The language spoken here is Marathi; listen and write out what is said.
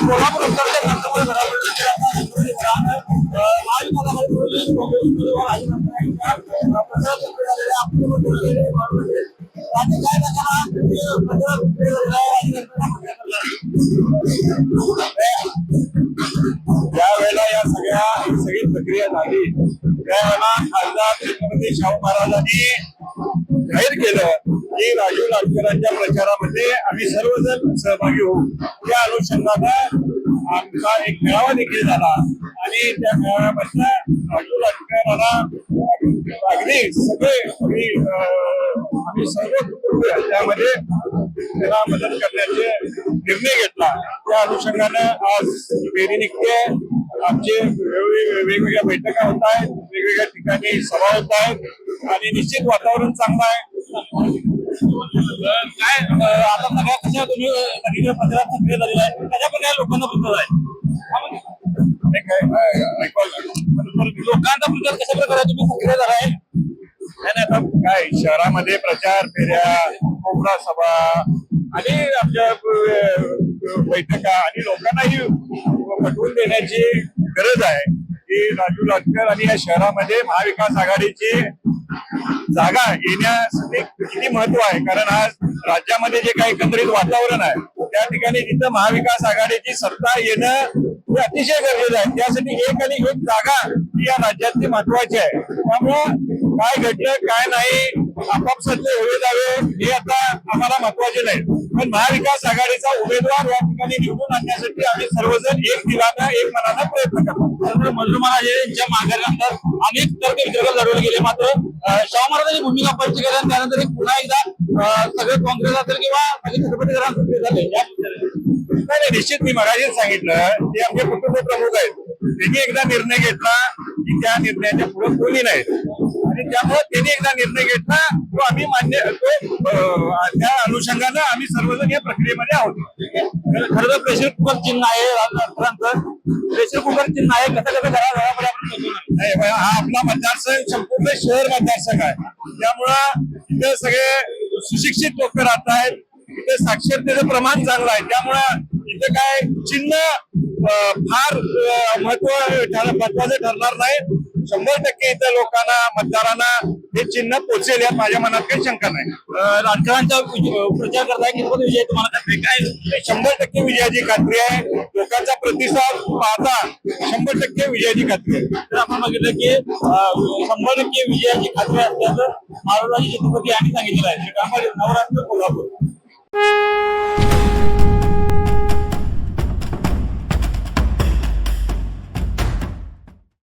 कोल्हापूर उत्तरच्या नागपूर त्यावेळेला या सगळ्या सगळी प्रक्रिया झाली. त्यावेळेला खासदार छत्रपती शाहू महाराजांनी. केलं की राजू लाटकरांच्या प्रचारामध्ये आम्ही सर्वजण सहभागी होऊ त्या अनुषंगानं आमचा एक मेळावा देखील झाला. आणि त्या मेळाव्यामधनं राजू लाटकरांना अगदी सगळे आम्ही, आम्ही सर्व कुटुंब त्यामध्ये त्याला मदत करण्याचे निर्णय घेतला. त्या अनुषंगानं आज फेरी निघते. आमचे वेगवेगळ्या बैठका होत आहेत. वेगवेगळ्या ठिकाणी सभा होत आहेत. आणि निश्चित वातावरण चांगलं आहे. काय आता सगळ्या कशा तुम्ही सगळीकडे प्रचारात सक्रिय झालेला आहे. कशा प्रकारे लोकांना प्रचार आहे? म्हणजे? लोकांचा प्रचार कशा प्रकारे तुम्ही सक्रिय झाला आहे? नाही नाही, आता काय शहरामध्ये प्रचार फेऱ्या कोपरा सभा आणि आपल्या अं, बैठका आणि लोकांनाही पटवून देण्याची गरज आहे. की राजू लाटकर आणि या शहरामध्ये महाविकास आघाडीची जागा येण्यासाठी किती महत्त्व आहे? कारण आज राज्यामध्ये जे काही एकंदरीत वातावरण आहे त्या ठिकाणी जिथं महाविकास आघाडीची सत्ता येणं हे अतिशय गरजेचं आहे. त्यासाठी एक आणि एक जागा ही या राज्यातली महत्वाची आहे. त्यामुळं काय घडलं काय नाही आपापसातले होवे जावे हे आता आम्हाला महत्त्वाचे नाही. पण महाविकास आघाडीचा उमेदवार या ठिकाणी निवडून आणण्यासाठी आम्ही सर्वजण एक दिलानं एक मनानं प्रयत्न करतो महाराज यांच्या माघारीनंतर अनेक तर्क वितर्क लढवले गेले. मात्र शाहू महाराजांची भूमिका स्पष्ट केल्या त्यानंतर पुन्हा एकदा सगळे काँग्रेस असेल किंवा सगळे छत्रपती घरात सक्रिय झाले. नाही नाही, निश्चित मी मराठीत सांगितलं ते आमचे कुटुंब प्रमुख आहेत. त्यांनी एकदा निर्णय घेतला की त्या निर्णयाच्या पुढे कोणी नाही. आणि त्यामुळे त्यांनी एकदा निर्णय घेतला तो आम्ही मान्य तो त्या अनुषंगानं आम्ही सर्वजण या प्रक्रियेमध्ये आहोत. खरं तर प्रेशर कुकर चिन्ह आहे प्रेशर कुकर चिन्ह आहे कसं कसं घरा आपण ना. नाही, हा आपला मतदारसंघ संपूर्ण शहर मतदारसंघ आहे. त्यामुळं इथे सगळे सुशिक्षित लोक राहत आहेत. इथे साक्षरतेचं प्रमाण चांगलं आहे. त्यामुळं इथे काय चिन्ह फार महत्त्व महत्वाचं ठरणार नाही. शंभर टक्के इथे लोकांना मतदारांना हे चिन्ह पोचेल यात माझ्या मनात काही शंका नाही. राजकारणाचा प्रचार करताय कितपत विजय तुम्हाला? काय शंभर टक्के विजयाची खात्री आहे. लोकांचा प्रतिसाद पाहता शंभर टक्के विजयाची खात्री आहे. तर आपण बघितलं की शंभर टक्के विजयाची खात्री असल्याचं मारुराजी छत्रपती यांनी सांगितलेलं आहे. त्यामुळे नवरात्र कोल्हापूर.